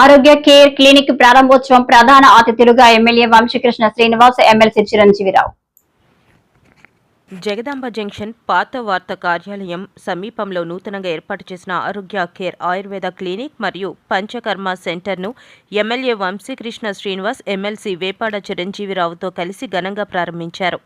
ఆరోగ్య care clinic ప్రారంభోత్సవం ప్రధాన అతిథులుగా MLA Vamsikrishna Srinivas MLC Chiranjeevi Rao. Jagadamba junction పాత వార్త కార్యాలయం సమీపంలో నూతనంగా ఏర్పాటు చేసిన ఆరోగ్య కేర్ ఆయుర్వేద క్లినిక్ మరియు పంచకర్మ సెంటర్ను ఎమ్మెల్యే వంశీకృష్ణ శ్రీనివాస్ ఎమ్మెల్సీ వేపాడ చిరంజీవిరావుతో కలిసి ఘనంగా ప్రారంభించారు.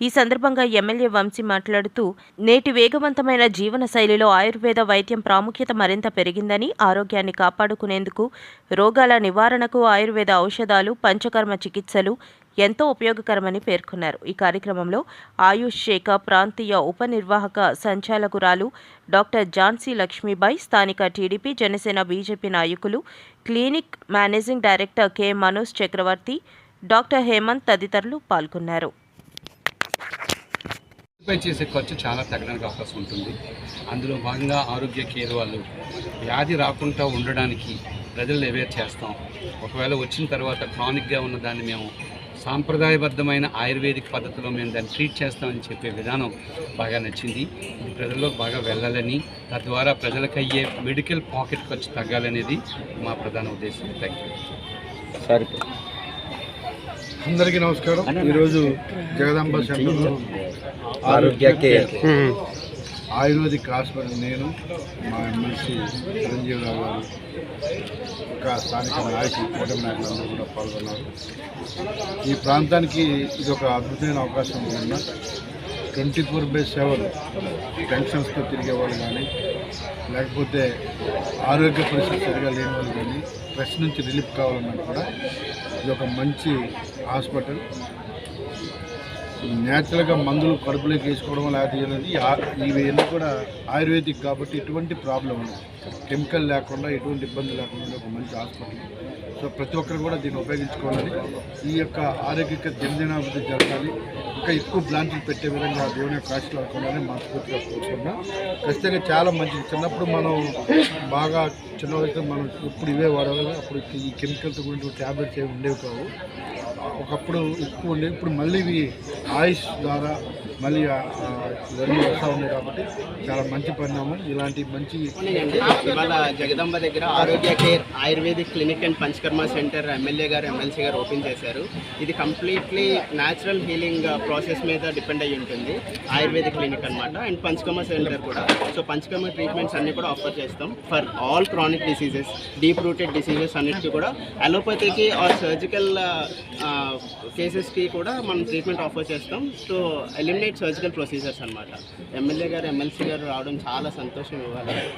ఈ సందర్భంగా ఎమ్మెల్యే వంశీ మాట్లాడుతూ నేటి వేగవంతమైన జీవన శైలిలో ఆయుర్వేద వైద్యం ప్రాముఖ్యత మరింత పెరిగిందని ఆరోగ్యాన్ని కాపాడుకునేందుకు రోగాల నివారణకు ఆయుర్వేద ఔషధాలు పంచకర్మ చికిత్సలు ఎంతో ఉపయోగకరమని పేర్కొన్నారు. ఈ కార్యక్రమంలో ఆయుష్ శాఖ ప్రాంతీయ ఉపనిర్వాహక సంచాలకురాలు డాక్టర్ ఝాన్సీ లక్ష్మీబాయి స్థానిక టీడీపీ జనసేన బీజేపీ నాయకులు clinic managing director K. Manoj Chakravarthi doctor Hemanth తదితరులు పాల్గొన్నారు. ఆక్యుపై చేసే ఖర్చు చాలా తగ్గడానికి అవకాశం ఉంటుంది. అందులో భాగంగా ఆరోగ్య కేర్ వాళ్ళు వ్యాధి రాకుండా ఉండడానికి ప్రజలు అవేర్ చేస్తాం. ఒకవేళ వచ్చిన తర్వాత క్రానిక్గా ఉన్న దాన్ని మేము సాంప్రదాయబద్ధమైన ఆయుర్వేదిక్ పద్ధతిలో మేము దాన్ని ట్రీట్ చేస్తామని చెప్పే విధానం బాగా నచ్చింది. ఇది ప్రజల్లో బాగా వెళ్ళాలని తద్వారా ప్రజలకు అయ్యే మెడికల్ పాకెట్ ఖర్చు తగ్గాలనేది మా ప్రధాన ఉద్దేశం. థ్యాంక్ యూ అందరికీ నమస్కారం. ఈరోజు జగదాంబ సెంటర్లో ఆరోగ్య కేర్. ఆయుర్వేదిక్ హాస్పిటల్ నేను మా ఎమ్మెల్సీ చిరంజీవిరావు గారు ఇంకా స్థానిక నాయకులు కూటమి నాయకులందరూ కూడా పాల్గొన్నారు. ఈ ప్రాంతానికి ఇది ఒక అద్భుతమైన అవకాశం ఉన్న ట్వంటీ ఫోర్ బై సెవెన్ పెన్షన్స్తో తిరిగే వాళ్ళు కానీ లేకపోతే ఆరోగ్య పరిస్థితి సరిగా లేని వాళ్ళు కానీ స్ట్రెస్ నుంచి రిలీఫ్ కావాలన్నా కూడా ఇది ఒక మంచి హాస్పిటల్. న్యాచురల్గా మందులు కడుపులోకి వేసుకోవడం లేకపోతే అనేది ఇవన్నీ కూడా ఆయుర్వేదిక్ కాబట్టి ఎటువంటి ప్రాబ్లం ఉండదు కెమికల్ లేకుండా ఎటువంటి ఇబ్బంది లేకుండా ఒక మంచి హాస్పిటల్. సో ప్రతి ఒక్కరు కూడా దీన్ని ఉపయోగించుకోవాలి. ఈ యొక్క ఆరోగ్యక దినదినాభివృద్ధి జరగాలి. ఇంకా ఎక్కువ బ్రాంచ్లు పెట్టే విధంగా దేవుని యొక్క ఆశలు అనుకోవాలని మనస్ఫూర్తిగా కోరుకున్నా ఖచ్చితంగా చాలా మంచిది. చిన్నప్పుడు మనం బాగా చిన్న వయసులో మనం ఇప్పుడు ఇవే వాడేవాళ్ళం. అప్పుడు ఈ కెమికల్తో కూడిన ట్యాబ్లెట్స్ ఏమి ఉండేవి కావు. ఒకప్పుడు ఎక్కువ ఉండే ఇప్పుడు మళ్ళీ ఇవి ఆయుష్ ద్వారా మళ్ళీ ఇవన్నీ వస్తూ ఉన్నాయి కాబట్టి చాలా మంచి పరిణామం. ఇలాంటి మంచి ఇవాళ జగదంబ దగ్గర Arogya care Ayurvedic clinic and panchakarma centre MLA గారు ఎమ్మెల్సీ గారు ఓపెన్ చేశారు. ఇది కంప్లీట్లీ న్యాచురల్ హీలింగ్ ప్రాసెస్ మీద డిపెండ్ అయ్యి ఉంటుంది. ఆయుర్వేదిక్ క్లినిక్ అన్నమాట. అండ్ పంచకర్మ సెంటర్ కూడా. సో పంచకర్మ ట్రీట్మెంట్స్ అన్ని కూడా ఆఫర్ చేస్తాం. For all chronic diseases deep rooted diseases అన్నిటికీ కూడా. అలోపతికి ఆర్ సర్జికల్ కేసెస్కి కూడా మనం ట్రీట్మెంట్ ఆఫర్ చేస్తాం. సో ఎలిమినేట్ సర్జికల్ ప్రొసీజర్స్ అన్నమాట. ఎమ్మెల్యే గారు ఎమ్మెల్సీ గారు రావడం చాలా సంతోషం ఇవ్వాలి.